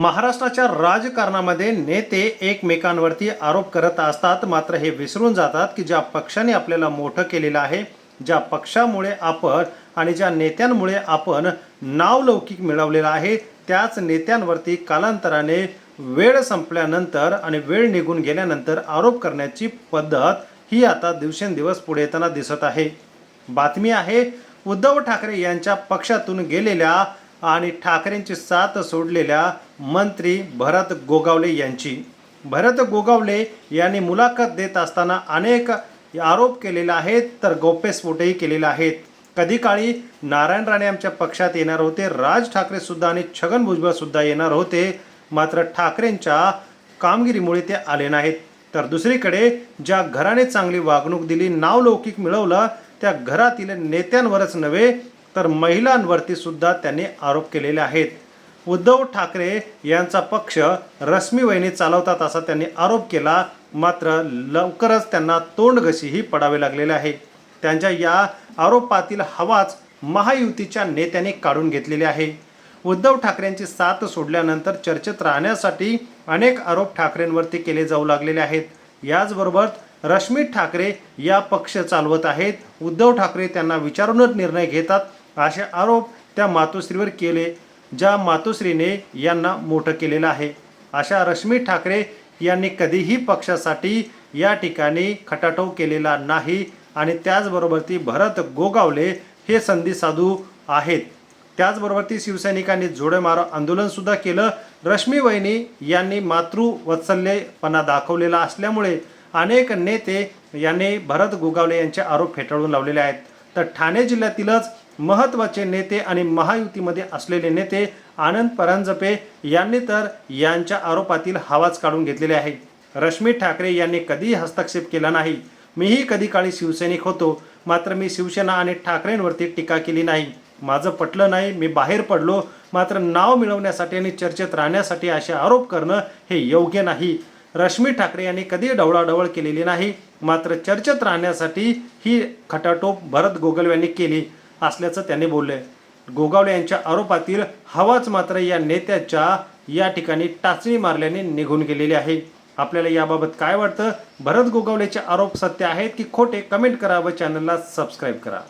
महाराष्ट्राच्या राजकारणामध्ये नेते एकमेकांवरती आरोप करत असतात. मात्र हे विसरून जातात की ज्या पक्षाने आपल्याला मोठं केलेलं आहे ज्या पक्षामुळे आपण आणि ज्या नेत्यांमुळे आपण नावलौकिक मिळवलेलं आहे त्याच नेत्यांवरती कालांतराने वेळ संपल्यानंतर आणि वेळ निघून गेल्यानंतर आरोप करण्याची पद्धत ही आता दिवसेंदिवस पुढे येताना दिसत आहे. बातमी आहे उद्धव ठाकरे यांच्या पक्षातून गेलेल्या आणि ठाकरेंची साथ सोडलेल्या मंत्री भरत गोगावले यांची. भरत गोगावले यांनी मुलाखत देत असताना अनेक आरोप केलेले आहेत तर गौप्यस्फोटही केलेले आहेत. कधी काळी नारायण राणे आमच्या पक्षात येणार होते राज ठाकरे सुद्धा आणि छगन भुजबळ सुद्धा येणार होते. मात्र ठाकरेंच्या कामगिरीमुळे ते आले नाहीत. तर दुसरीकडे ज्या घराने चांगली वागणूक दिली नावलौकिक मिळवलं त्या घरातील नेत्यांवरच नव्हे तर महिलांवरती सुद्धा त्यांनी आरोप केलेले आहेत. उद्धव ठाकरे यांचा पक्ष रश्मी वहिनी चालवतात असा त्यांनी आरोप केला. मात्र लवकरच त्यांना तोंडघशीही पडावे लागलेले आहे. त्यांच्या या आरोपातील हवाच महायुतीच्या नेत्याने काढून घेतलेली आहे. उद्धव ठाकरेंची साथ सोडल्यानंतर चर्चेत राहण्यासाठी अनेक आरोप ठाकरेंवरती केले जाऊ लागलेले आहेत. याचबरोबर रश्मी ठाकरे या पक्ष चालवत आहेत. उद्धव ठाकरे त्यांना विचारूनच निर्णय घेतात. असे आरोप त्या मातोश्रीवर केले ज्या मातोश्रीने यांना मोठं केलेलं आहे. अशा रश्मी ठाकरे यांनी कधीही पक्षासाठी या ठिकाणी खटाटव केलेला नाही आणि त्याचबरोबर ती भरत गोगावले हे संधी साधू आहेत. त्याचबरोबर ती शिवसैनिकांनी जोडे मारो केलं. रश्मी वहिनी यांनी मातृवत्सल्यपणा दाखवलेला असल्यामुळे अनेक नेते यांनी भरत गोगावले यांचे आरोप फेटाळून लावलेले आहेत. तर ठाणे जिल्ह्यातीलच महत्त्वाचे नेते आणि महायुतीमध्ये असलेले नेते आनंद परांजपे यांनी तर यांच्या आरोपातील हवाच काढून घेतलेले आहे रश्मी ठाकरे यांनी कधीही हस्तक्षेप केला नाही. मीही कधी काळी शिवसैनिक होतो. मात्र मी शिवसेना आणि ठाकरेंवरती टीका केली नाही. माझं पटलं नाही मी बाहेर पडलो. मात्र नाव मिळवण्यासाठी आणि चर्चेत राहण्यासाठी असे आरोप करणं हे योग्य नाही. रश्मी ठाकरे यांनी कधी ढवळाढवळ केलेली नाही. मात्र चर्चेत राहण्यासाठी ही खटाटोप भरत गोगल यांनी केली असल्याचं त्यांनी बोलले. गोगावले यांच्या आरोपातील हवाच मात्र या नेत्याच्या या ठिकाणी टाचणी मारल्याने निघून गेलेली आहे. आपल्याला याबाबत काय वाटतं? भरत गोगावलेचे आरोप सत्य आहेत की खोटे? कमेंट करा व चॅनलला सबस्क्राईब करा.